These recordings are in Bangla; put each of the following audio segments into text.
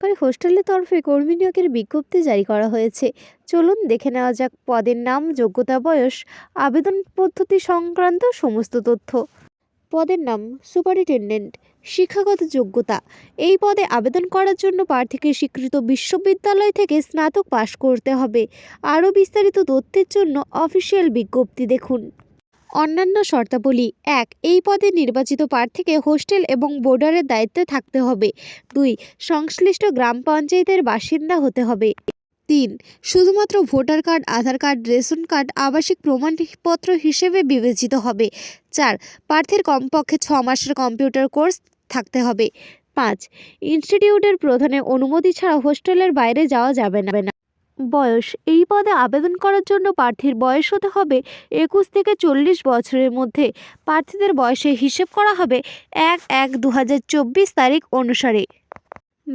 সরকারি হোস্টেলের তরফে কর্মী নিয়োগের বিজ্ঞপ্তি জারি করা হয়েছে। চলুন দেখে নেওয়া যাক পদের নাম, যোগ্যতা, বয়স, আবেদন পদ্ধতি সংক্রান্ত সমস্ত তথ্য। পদের নাম, সুপারিনটেন্ডেন্ট, শিক্ষাগত যোগ্যতা। এই পদে আবেদন করার জন্য প্রার্থীকে স্বীকৃত বিশ্ববিদ্যালয় থেকে স্নাতক পাশ করতে হবে। আরও বিস্তারিত তথ্যের জন্য অফিসিয়াল বিজ্ঞপ্তি দেখুন। অন্যান্য শর্তাবলী এক, এই পদে নির্বাচিত প্রার্থীকে হোস্টেল এবং বোর্ডারের দায়িত্বে থাকতে হবে। দুই, সংশ্লিষ্ট গ্রাম পঞ্চায়েতের বাসিন্দা হতে হবে। তিন, শুধুমাত্র voter card, Aadhaar card, ration card, আবাসিক প্রমাণপত্র হিসেবে বিবেচিত হবে। চার, প্রার্থীর কমপক্ষে ছ মাসের কম্পিউটার কোর্স থাকতে হবে। পাঁচ, ইনস্টিটিউটের প্রধানের অনুমতি ছাড়া হোস্টেলের বাইরে যাওয়া যাবে না। বয়স। এই পদে আবেদন করার জন্য প্রার্থীর বয়স হতে হবে একুশ থেকে চল্লিশ বছরের মধ্যে। প্রার্থীদের বয়সে হিসেব করা হবে এক এক দু তারিখ অনুসারে।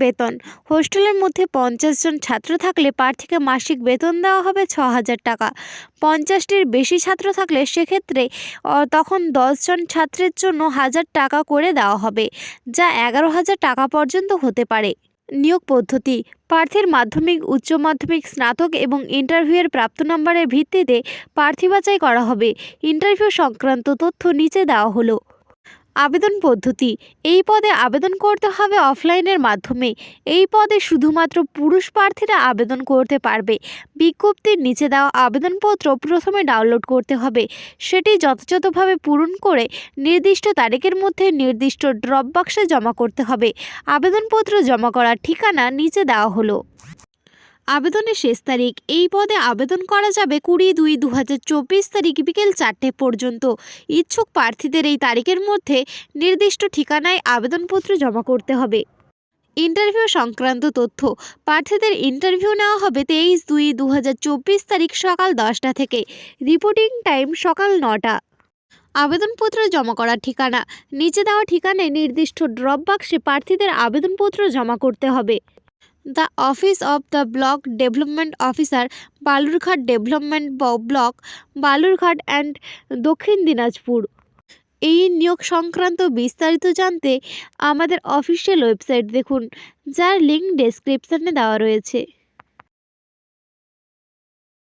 বেতন। হোস্টেলের মধ্যে পঞ্চাশ জন ছাত্র থাকলে প্রার্থীকে মাসিক বেতন দেওয়া হবে ছ হাজার টাকা। পঞ্চাশটির বেশি ছাত্র থাকলে সেক্ষেত্রে তখন দশজন ছাত্রের জন্য হাজার টাকা করে দেওয়া হবে, যা এগারো হাজার টাকা পর্যন্ত হতে পারে। নিয়োগ পদ্ধতি। প্রার্থীর মাধ্যমিক, উচ্চ মাধ্যমিক, স্নাতক এবং ইন্টারভিউয়ের প্রাপ্ত নম্বরের ভিত্তিতে প্রার্থী বাছাই করা হবে। ইন্টারভিউ সংক্রান্ত তথ্য নিচে দেওয়া হলো। আবেদন পদ্ধতি। এই পদে আবেদন করতে হবে অফলাইনের মাধ্যমে। এই পদে শুধুমাত্র পুরুষ প্রার্থীরা আবেদন করতে পারবে। বিজ্ঞপ্তির নিচে দেওয়া আবেদনপত্র প্রথমে ডাউনলোড করতে হবে। সেটি যথাযথভাবে পূরণ করে নির্দিষ্ট তারিখের মধ্যে নির্দিষ্ট ড্রপ বাক্সে জমা করতে হবে। আবেদনপত্র জমা করার ঠিকানা নিচে দেওয়া হলো। আবেদনের শেষ তারিখ। এই পদে আবেদন করা যাবে কুড়ি দুই দু তারিখ বিকেল চারটে পর্যন্ত। ইচ্ছুক প্রার্থীদের এই তারিখের মধ্যে নির্দিষ্ট ঠিকানায় আবেদনপত্র জমা করতে হবে। ইন্টারভিউ সংক্রান্ত তথ্য। প্রার্থীদের ইন্টারভিউ নেওয়া হবে তেইশ দুই দু তারিখ সকাল দশটা থেকে। রিপোর্টিং টাইম সকাল নটা। আবেদনপত্র জমা করার ঠিকানা। নিচে দেওয়া ঠিকানায় নির্দিষ্ট ড্রপ বাক্সে প্রার্থীদের আবেদনপত্র জমা করতে হবে। The office of the block development officer Balurghat development block Balurghat and Dakshin Dinajpur এই নিয়োগ সংক্রান্ত বিস্তারিত জানতে আমাদের অফিসিয়াল ওয়েবসাইট দেখুন, যার লিঙ্ক ডেসক্রিপশানে দেওয়া রয়েছে।